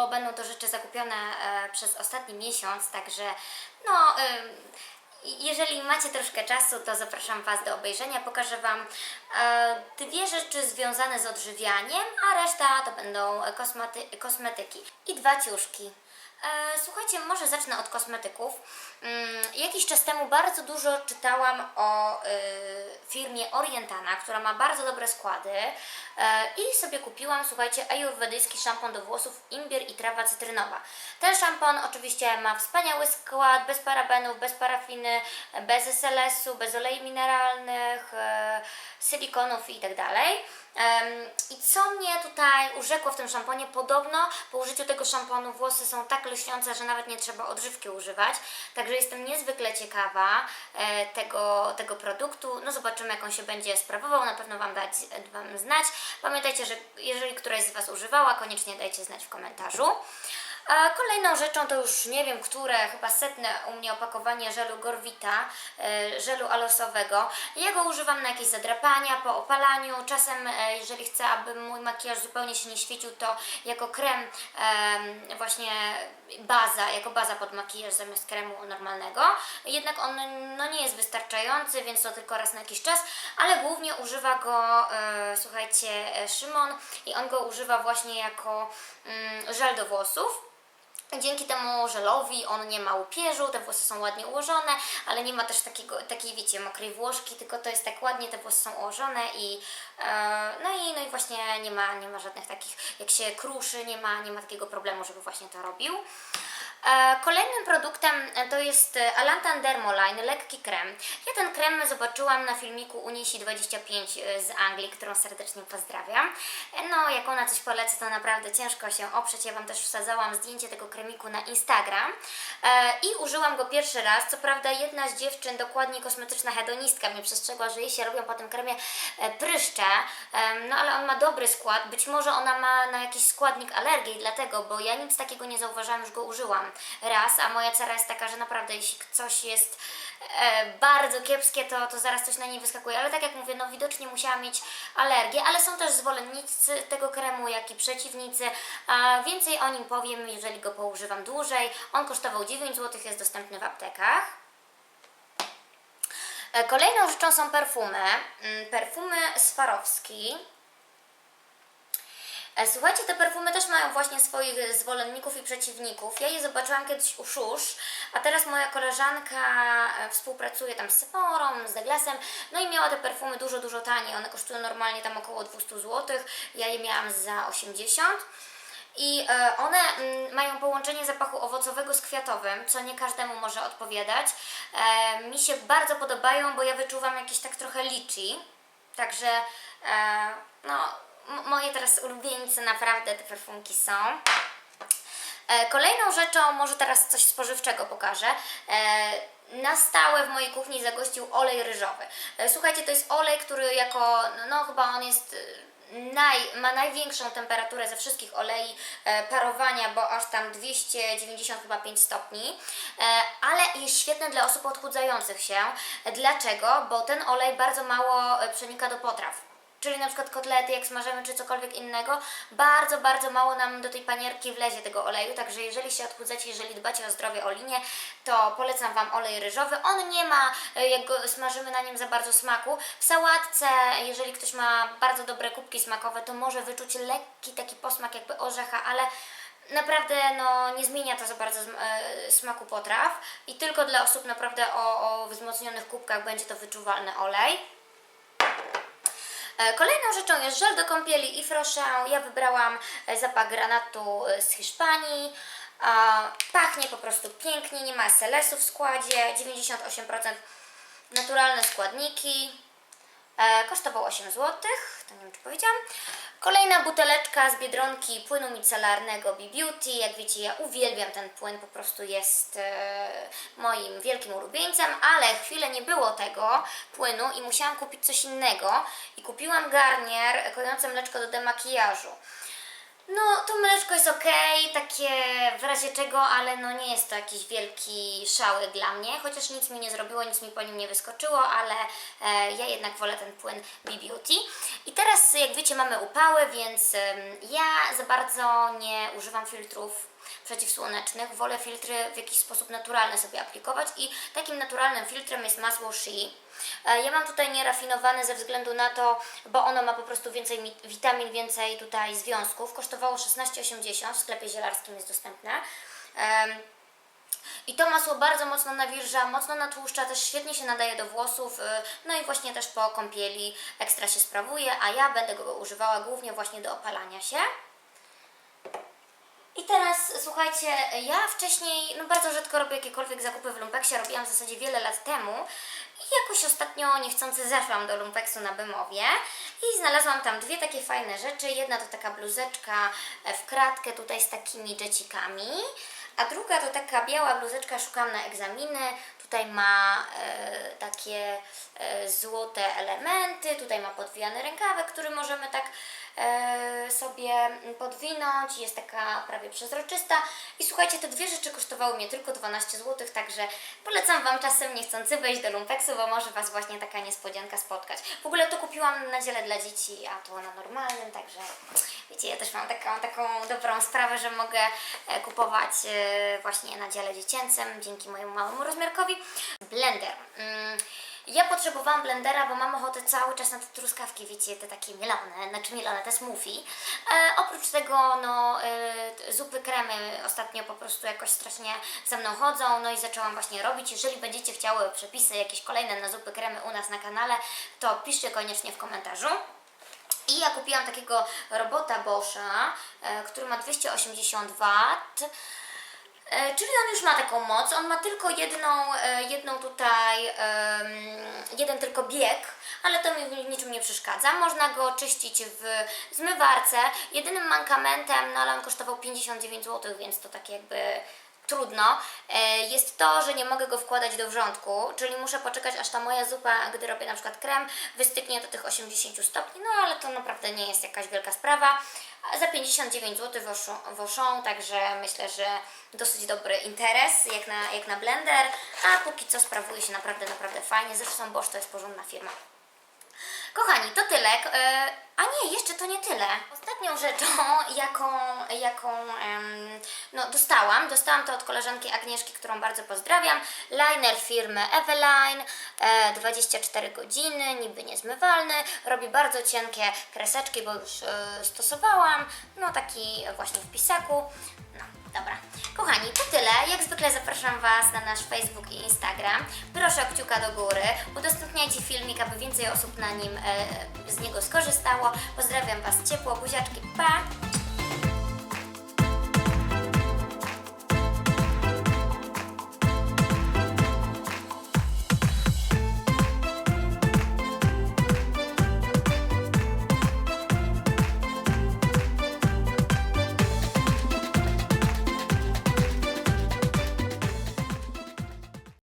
bo będą to rzeczy zakupione e, przez ostatni miesiąc, także no... ym, jeżeli macie troszkę czasu, to zapraszam Was do obejrzenia. Pokażę Wam e, dwie rzeczy związane z odżywianiem, a reszta to będą kosmety, kosmetyki i dwa ciuszki. E, słuchajcie, może zacznę od kosmetyków. Mm, jakiś czas temu bardzo dużo czytałam o y, firmie Orientana, która ma bardzo dobre składy e, i sobie kupiłam, słuchajcie, ajurwedyjski szampon do włosów imbir i trawa cytrynowa. Ten szampon oczywiście ma wspaniały skład, bez parabenów, bez parafiny, bez SLS-u, bez olei mineralnych, e, silikonów i tak I co mnie tutaj urzekło w tym szamponie, podobno po użyciu tego szamponu włosy są tak lśniące, że nawet nie trzeba odżywki używać. Także jestem niezwykle ciekawa e, tego, tego produktu. No zobaczymy jak on się będzie sprawował, na pewno Wam dać Wam znać. Pamiętajcie, że jeżeli któraś z Was używała, koniecznie dajcie znać w komentarzu. A kolejną rzeczą to już nie wiem, które, chyba setne u mnie opakowanie żelu Gorvita, e, żelu alosowego. Ja go używam na jakieś zadrapania, po opalaniu. Czasem, e, jeżeli chcę, aby mój makijaż zupełnie się nie świecił, to jako krem em, właśnie baza, jako baza pod makijaż zamiast kremu normalnego. Jednak on no, nie jest wystarczający, więc to tylko raz na jakiś czas, ale głównie używa go, e, słuchajcie, Szymon i on go używa właśnie jako mm, żel do włosów. Dzięki temu żelowi on nie ma łupieżu, te włosy są ładnie ułożone, ale nie ma też takiego, takiej, wiecie, mokrej włożki, tylko to jest tak ładnie, te włosy są ułożone i e, no i, no i właśnie nie ma, nie ma żadnych takich, jak się kruszy, nie ma, nie ma takiego problemu, żeby właśnie to robił. E, Kolejnym produktem e, to jest e, Alantan Dermoline, lekki krem. Ja ten krem zobaczyłam na filmiku Unisi25 e, z Anglii, którą serdecznie pozdrawiam. No, jak ona coś poleca, to naprawdę ciężko się oprzeć. Ja Wam też wsadzałam zdjęcie tego kremiku na Instagram i użyłam go pierwszy raz. Co prawda jedna z dziewczyn, dokładnie kosmetyczna hedonistka, mnie przestrzegła, że jej się robią po tym kremie pryszcze, no ale on ma dobry skład. Być może ona ma na jakiś składnik alergii, dlatego, bo ja nic takiego nie zauważyłam, już go użyłam raz, a moja cera jest taka, że naprawdę jeśli coś jest e, bardzo kiepskie, to, to zaraz coś na niej wyskakuje. Ale tak jak mówię, no widocznie musiała mieć alergię, ale są też zwolennicy tego kremu, jak i przeciwnicy. A więcej o nim powiem, jeżeli go poużywam dłużej. On kosztował 9 zł, jest dostępny w aptekach. E, Kolejną rzeczą są perfumy. Mm, Perfumy Swarowski. E, Słuchajcie, te perfumy też mają właśnie swoich zwolenników i przeciwników. Ja je zobaczyłam kiedyś u Szusz, a teraz moja koleżanka e, współpracuje tam z Sephorą, z Douglasem, no i miała te perfumy dużo, dużo taniej. One kosztują normalnie tam około 200 zł, ja je miałam za 80 i e, one mm, mają połączenie zapachu owocowego z kwiatowym, co nie każdemu może odpowiadać. Mi się bardzo podobają, bo ja wyczuwam jakieś tak trochę liczy. Także no, moje teraz ulubieńce naprawdę te perfumki są. E, Kolejną rzeczą, może teraz coś spożywczego pokażę. E, Na stałe w mojej kuchni zagościł olej ryżowy. E, Słuchajcie, to jest olej, który jako, no chyba on jest naj, ma największą temperaturę ze wszystkich olei parowania, bo aż tam 290 chyba 5 stopni, ale jest świetny dla osób odchudzających się. Dlaczego? Bo ten olej bardzo mało przenika do potraw. Czyli na przykład kotlety, jak smażymy, czy cokolwiek innego, bardzo, bardzo mało nam do tej panierki wlezie tego oleju, także jeżeli się odchudzacie, jeżeli dbacie o zdrowie, o linię, to polecam Wam olej ryżowy. On nie ma, e, jak go smażymy na nim za bardzo smaku. W sałatce, jeżeli ktoś ma bardzo dobre kubki smakowe, to może wyczuć lekki taki posmak jakby orzecha, ale naprawdę no, nie zmienia to za bardzo e, smaku potraw i tylko dla osób naprawdę o, o wzmocnionych kubkach będzie to wyczuwalny olej. E, Kolejną rzeczą jest żel do kąpieli i Froszę. Ja wybrałam e, zapach granatu e, z Hiszpanii. Pachnie po prostu pięknie, nie ma SLS-u w składzie, 98% naturalne składniki. E, Kosztował 8 zł, to nie wiem czy powiedziałam. Kolejna buteleczka z Biedronki płynu micelarnego B-Beauty. Jak wiecie, ja uwielbiam ten płyn, po prostu jest e, moim wielkim ulubieńcem, ale chwilę nie było tego płynu i musiałam kupić coś innego. I kupiłam garnier kojące mleczko do demakijażu. No, to mleczko jest ok, takie w razie czego, ale no nie jest to jakiś wielki szały dla mnie, chociaż nic mi nie zrobiło, nic mi po nim nie wyskoczyło, ale e, ja jednak wolę ten płyn B-Beauty. I teraz, jak wiecie, mamy upały, więc em, ja za bardzo nie używam filtrów przeciwsłonecznych, wolę filtry w jakiś sposób naturalny sobie aplikować i takim naturalnym filtrem jest masło Shea. E, Ja mam tutaj nierafinowane ze względu na to, bo ono ma po prostu więcej mi- witamin, więcej tutaj związków. Kosztowało 16,80, w sklepie zielarskim jest dostępne. I to masło bardzo mocno nawilża, mocno natłuszcza, też świetnie się nadaje do włosów, y, no i właśnie też po kąpieli ekstra się sprawuje, a ja będę go używała głównie właśnie do opalania się. I teraz słuchajcie, ja wcześniej no bardzo rzadko robię jakiekolwiek zakupy w Lumpeksie, robiłam w zasadzie wiele lat temu i jakoś ostatnio niechcący zeszłam do Lumpeksu na Bemowie i znalazłam tam dwie takie fajne rzeczy. Jedna to taka bluzeczka e, w kratkę tutaj z takimi dżecikami, a druga to taka biała bluzeczka, szukam na egzaminy. Tutaj ma e, takie e, złote elementy, tutaj ma podwijany rękawek, który możemy tak sobie podwinąć. Jest taka prawie przezroczysta. I słuchajcie, te dwie rzeczy kosztowały mnie tylko 12 zł, także polecam Wam czasem niechcący wejść do Lumpeksu, bo może Was właśnie taka niespodzianka spotkać. W ogóle to kupiłam na dziele dla dzieci, a to na normalnym, także wiecie, ja też mam taką, taką dobrą sprawę, że mogę e, kupować e, właśnie na dziale dziecięcym dzięki mojemu małemu rozmiarkowi. Blender. Ja potrzebowałam blendera, bo mam ochotę cały czas na te truskawki, wiecie, te takie mielone, znaczy mielone, te smoothie. E, oprócz tego, no, e, zupy, kremy ostatnio po prostu jakoś strasznie ze mną chodzą, no i zaczęłam właśnie robić. Jeżeli będziecie chciały przepisy jakieś kolejne na zupy, kremy u nas na kanale, to piszcie koniecznie w komentarzu. I ja kupiłam takiego robota Boscha, e, który ma 280 W. E, Czyli on już ma taką moc, on ma tylko jedną, e, jedną tutaj, jeden tylko bieg, ale to mi niczym nie przeszkadza. Można go czyścić w zmywarce. Jedynym mankamentem, no ale on kosztował 59 zł, więc to tak jakby trudno, e, jest to, że nie mogę go wkładać do wrzątku, czyli muszę poczekać, aż ta moja zupa, gdy robię na przykład krem, wystygnie do tych 80 stopni, no ale to naprawdę nie jest jakaś wielka sprawa. Za 59 zł woszą, także myślę, że dosyć dobry interes, jak na, jak na blender, a póki co sprawuje się naprawdę, naprawdę fajnie, zresztą Bosch to jest porządna firma. Kochani, to tyle. E, A nie, jeszcze to nie tyle. Ostatnią rzeczą, jaką, jaką no, dostałam, dostałam to od koleżanki Agnieszki, którą bardzo pozdrawiam. Liner firmy Eveline, e, 24 godziny, niby niezmywalny, robi bardzo cienkie kreseczki, bo już e, stosowałam. No taki właśnie w pisaku. No, dobra. Kochani, to tyle. Jak zwykle zapraszam Was na nasz Facebook i Instagram. Proszę o kciuka do góry. Udostępniajcie filmik, aby więcej osób na nim e, z niego skorzystało. Pozdrawiam Was ciepło, buziaczki, pa!